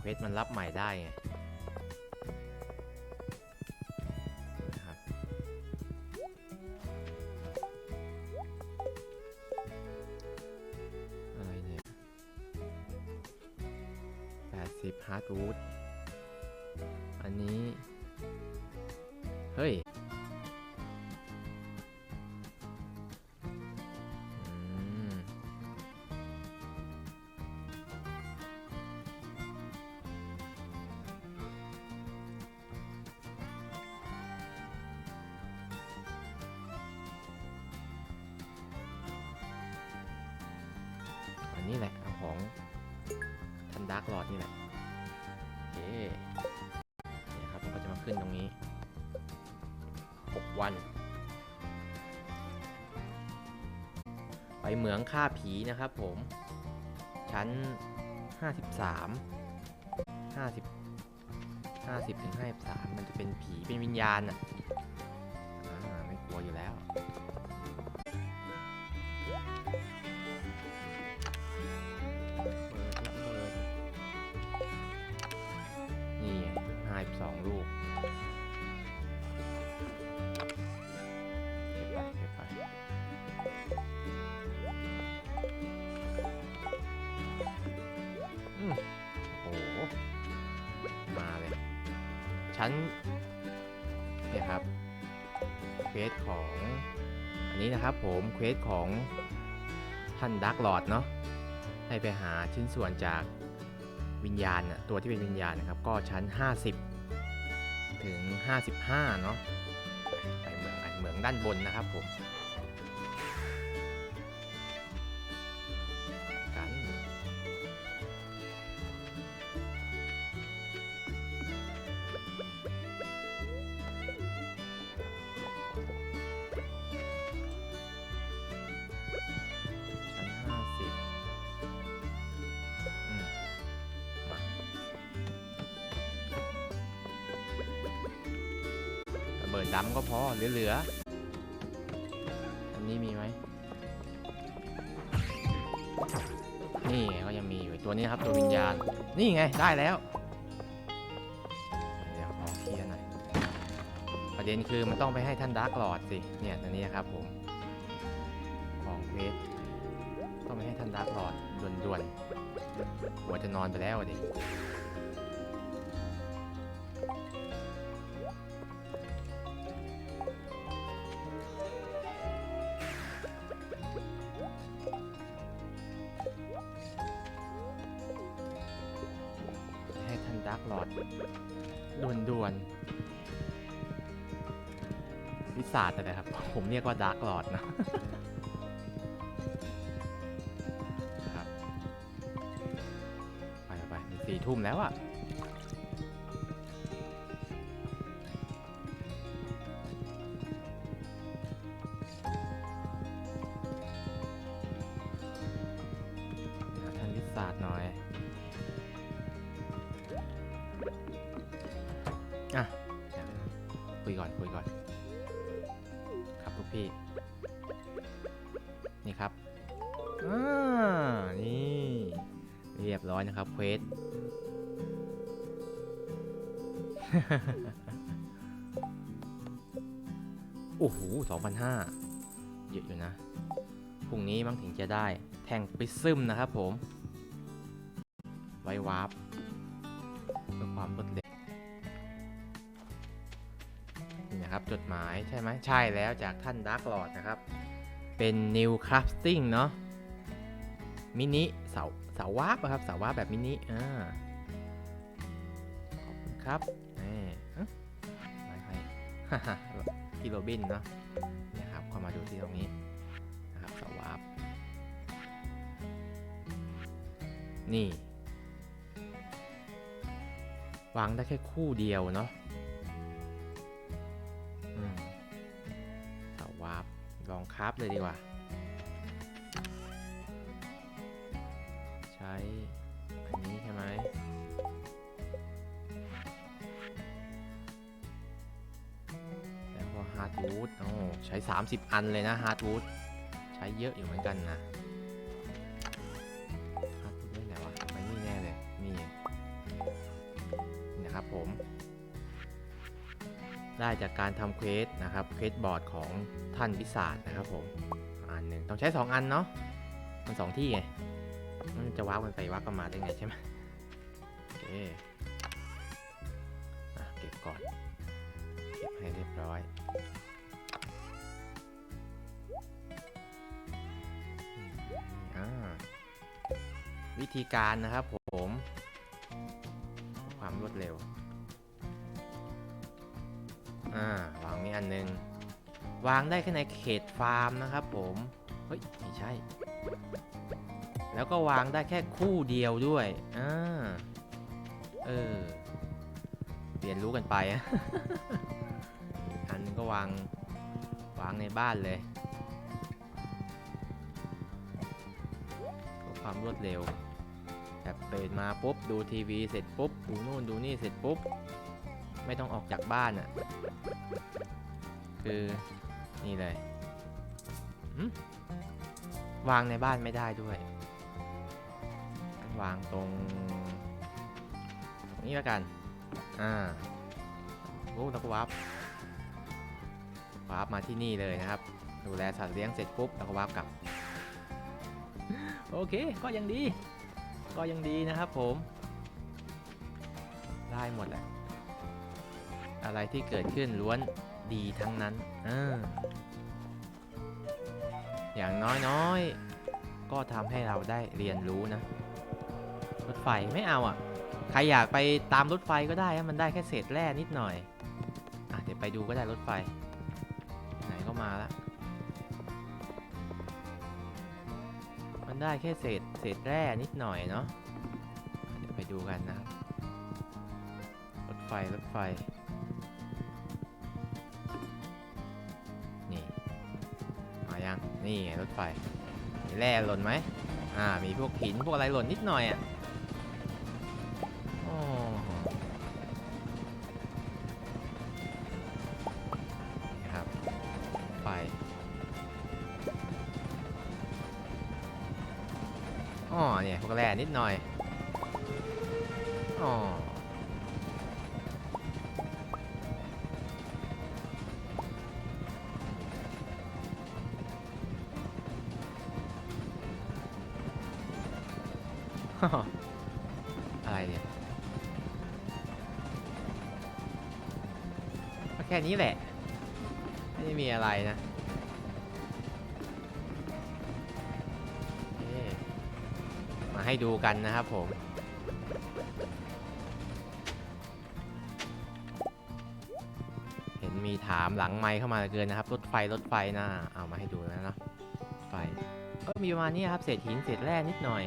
เควสมันรับใหม่ได้ไงนะครับอะไรเนี่ย80ฮาร์ดวูดอันนี้ เฮ้ย อันนี้แหละเอาของทันดาร์กหลอดนี่แหละโอเคนี่ยครับเราก็จะมาขึ้นตรงนี้ 6 วัน ไปเหมืองฆ่าผีนะครับผม ชั้น 53 50 50ถึง53 มันจะเป็นผีเป็นวิญญาณอะอ่าไม่กลัวอยู่แล้ว สองลูกเก็บไปเก็บไปอืมโอ้โห มาเลย ชั้น เนี่ยครับ เควสของ อันนี้นะครับผม เควสของท่านดักหลอดเนาะ ให้ไปหาชิ้นส่วนจากวิญญาณนะตัวที่เป็นวิญญาณนะครับ ก็ชั้น 50 ถึง 55 เนาะไปเมืองเมืองด้านบนนะครับผม ระเบิดดำก็พอเหลือๆอันนี้มีไหมนี่ไงก็ยังมีอยู่ตัวนี้นะครับตัววิญญาณ นี่ไงได้แล้วเดี๋ยวขอเคลียร์หน่อยประเด็นคือมันต้องไปให้ท่านดาร์กลอดสิเนี่ยตัวนี้ครับผมของเพชรต้องไปให้ท่านดาร์กลอดด่วนๆหัวจะนอนไปแล้วดิ หลอดด่วนๆวิสาดอะไรครับ ผมเรียกว่าดักหลอดนะครับ ไปไปสี่ทุ่มแล้วอะท่านวิสาดหน่อย ก่อน ครับทุกพี่ นี่ครับอ่านี่เรียบร้อยนะครับเควสโอ้โหสองพันห้าเยอะอยู่นะ พรุ่งนี้มั้งถึงจะได้แทงปิซึมนะครับผม ไว้วาร์ปเพื่อความรวดเร็ว จดหมายใช่ไหมใช่แล้วจากท่านดาร์กลอดนะครับ เป็น New Crafting เนาะมินิเสาเสาวาร์ปอะครับเสาวาร์ปแบบมินิอ่าขอบคุณครับนี่ฮะไม่ให้พี่โรบินเนาะนี่ยครับเข้ามาดูที่ตรงนี้นะครับเสาวาร์ปนี่วางได้แค่คู่เดียวเนาะ วาร์ปลองคราฟเลยดีกว่า ใช้ อันนี้ใช่ไหมแล้วก็ฮาร์ดวูดโอ้ใช้ 30 อันเลยนะฮาร์ดวูดใช้เยอะอยู่เหมือนกันนะฮาร์ดวูดได้ไหนวะไม่นี่แน่เลย นี่นะครับผม ได้จากการทำเควสนะครับเควสบอร์ดของท่านวิสาดนะครับผมอันหนึ่งต้องใช้ 2 อันเนาะมันสองที่ไงมันจะว้าวกันไปว้าวกันมาได้ไงใช่ไหมโอเคอเก็บก่อนเก็บให้เรียบร้อยวิธีการนะครับผม ความรวดเร็ว อันหนึงวางได้แค่ในเขตฟาร์มนะครับผม เฮ้ย ไม่ใช่ แล้วก็วางได้แค่คู่เดียวด้วยอ่าเออ เรียนรู้กันไปอันก็วาง วางในบ้านเลยความรวดเร็ว แบบตื่นมาปุ๊บ ดูทีวีเสร็จปุ๊บ ดูนู่นดูนี่เสร็จปุ๊บ ไม่ต้องออกจากบ้านอะ่ะ คือนี่เลย วางในบ้านไม่ได้ด้วย วางตรงตรงนี้แล้วกัน อ่าโอ้แล้วก็วับวับมาที่นี่เลยนะครับ ดูแลสัตว์เลี้ยงเสร็จปุ๊บแล้วก็วับกลับ โอเค ก็ยังดี ก็ยังดีนะครับผม ได้หมดแหละ อะไรที่เกิดขึ้นล้วน ดีทั้งนั้นอออย่างน้อยๆ ก็ทำให้เราได้เรียนรู้นะ รถไฟไม่เอาอะ ใครอยากไปตามรถไฟก็ได้ มันได้แค่เศษแร่นิดหน่อยอะเดี๋ยวไปดูก็ได้รถไฟ ไหนก็มาละมันได้แค่เศษเศษแร่นิดหน่อยเนาะ เดี๋ยวไปดูกันนะรถไฟรถไฟ นี่ไงรถไฟมีแร่หล่นไหมอ่ามีพวกหินพวกอะไรหล่นนิดหน่อยอะโอ้นี่ครับไฟอ๋อเนี่ยพวกแร่นิดหน่อยอ๋อ อะไรเนี่ยแค่นี้แหละ ไม่ได้มีอะไรนะมาให้ดูกันนะครับผมเห็นมีถามหลังไมค์เข้ามาเกินนะครับ รถไฟรถไฟนะเอามาให้ดูแล้วเนะไฟก็มีประมาณนี้ครับเศษหินเศษแร่นิดหน่อย